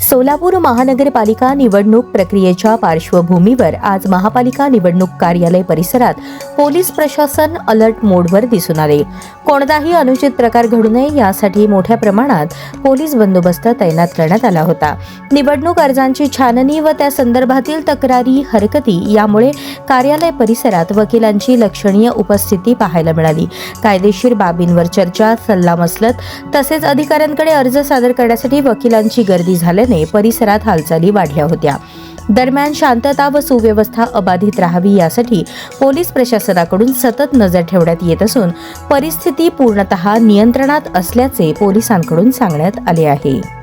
सोलापूर महानगरपालिका निवडणूक प्रक्रियेच्या पार्श्वभूमीवर आज महापालिका निवडणूक कार्यालय परिसरात पोलीस प्रशासन अलर्ट मोडवर दिसून आले. कोणताही अनुचित प्रकार घडू नये यासाठी मोठ्या प्रमाणात पोलीस बंदोबस्त तैनात करण्यात आला होता. निवडणूक अर्जांची छाननी व त्या संदर्भातील तक्रारी हरकती यामुळे कार्यालय परिसरात वकिलांची लक्षणीय उपस्थिती पाहायला मिळाली. कायदेशीर बाबींवर चर्चा सल्लामसलत तसेच अधिकाऱ्यांकडे अर्ज सादर करण्यासाठी वकिलांची गर्दी झाल्याने परिसरात हालचाली वाढल्या होत्या. दरम्यान शांतता व सुव्यवस्था अबाधित राहावी यासाठी पोलीस प्रशासनाकडून सतत नजर ठेवण्यात येत असून परिस्थिती पूर्णतः नियंत्रणात असल्याचे पोलिसांकडून सांगण्यात आले आहे.